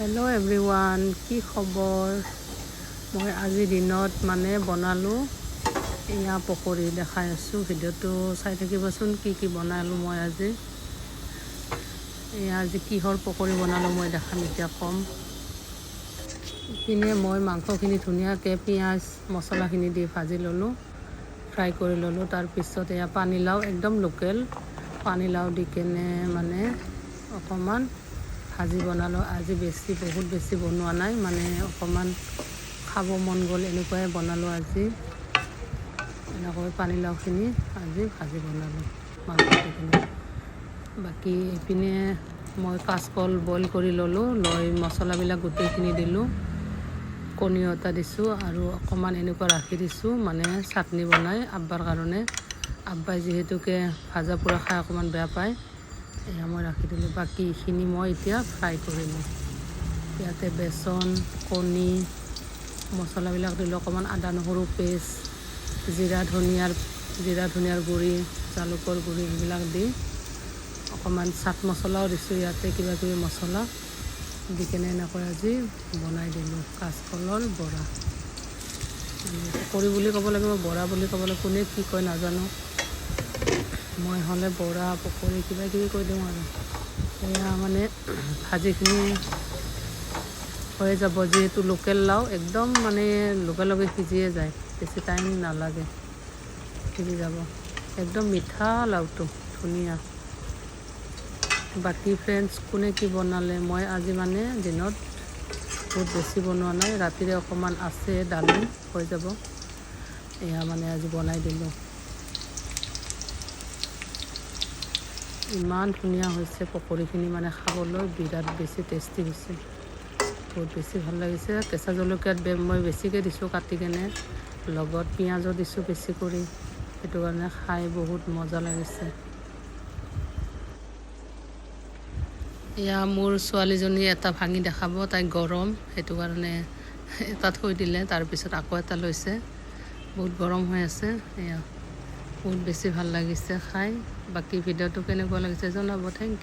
Hello' everyone কি খবৰ? মই আজিৰ দিনত মানে বনালোঁ। এয়া পকৰি দেখাই আছোঁ। ভিডিঅ'টো চাই থাকিবচোন কি কি বনালোঁ মই আজি। এয়া আজি কিহৰ পকৰি বনালোঁ মই দেখাম এতিয়া ক'ম। ইপিনে মই মাংসখিনি ধুনীয়াকৈ পিঁয়াজ মছলাখিনি দি ভাজি ল'লোঁ ফ্ৰাই কৰি ল'লোঁ। তাৰপিছত এয়া পানীলাও একদম লোকেল। পানীলাও দি কেনে মানে অকণমান ভাজি বনালোঁ আজি বেছি বহুত বেছি বনোৱা নাই মানে অকণমান খাব মন গ'ল এনেকুৱাই বনালোঁ আজি। এনেকৈ পানীলাওখিনি আজি ভাজি বনালোঁ মাংস দি কিনে বাকী এইপিনে মই কাচকল বইল কৰি ল'লোঁ লৈ মছলাবিলাক গোটেইখিনি দিলোঁ কণী এটা দিছোঁ আৰু অকণমান এনেকুৱা ৰাখি দিছোঁ মানে চাটনি বনাই আব্বাৰ কাৰণে। আব্বাই যিহেতুকে ভাজা পোৰা খাই অকণমান বেয়া পায় মই ৰাখি দিলোঁ। বাকী এইখিনি মই এতিয়া ফ্ৰাই কৰিলোঁ। ইয়াতে বেচন, কণী, মছলাবিলাক দিলোঁ। অকণমান আদা, নহৰু, পেষ্ট, জিৰা, ধনিয়াৰ জিৰা, ধনিয়াৰ গুড়ি, জালুকৰ গুড়ি, এইবিলাক দি অকণমান চাট মছলাও দিছোঁ। ইয়াতে কিবা কিবি মছলা দি কেনে এনেকৈ আজি বনাই দিলোঁ। কাচকলৰ বৰা। পকৰি বুলি ক'ব লাগিব, বৰা বুলি ক'ব লাগিব কোনে কি কয় নাজানো। মই হ'লে বৰা, পকৰি, কিবা কিবি কৈ দিওঁ আৰু। এয়া মানে ভাজিখিনি হৈ যাব, যিহেতু লোকেল লাও, একদম মানে লগে লগে সিজিয়ে যায়। বেছি টাইম নালাগে, সিজি যাব। একদম মিঠা লাওটো, ধুনীয়া। বাকী ফ্ৰেণ্ডছ কোনে কি বনালে? মই আজি মানে দিনত বহুত বেছি বনোৱা নাই, ৰাতিৰে অকণমান আছে, দালি হৈ যাব। এয়া মানে আজি বনাই দিলোঁ। ইমান ধুনীয়া হৈছে পকৰিখিনি মানে খাবলৈ, বিৰাট বেছি টেষ্টি হৈছে। বহুত বেছি ভালো লাগিছে। কেঁচা জলকীয়াত মই বেছিকৈ দিছোঁ কাটি কেনে। লগত পিঁয়াজো দিছোঁ বেছি কৰি। সেইটো কাৰণে খাই বহুত মজা লাগিছে। এয়া মোৰ ছোৱালীজনী এটা ভাঙি দেখাব, তাই গৰম। সেইটো কাৰণে এটা থৈ দিলে, তাৰপিছত আকৌ এটা লৈছে। বহুত গৰম হৈ আছে। এয়া। বহুত বেছি ভালো লাগিছে খাই। বাকী ভিডিঅ'টো কেনেকুৱা লাগিছে জনাব থেংক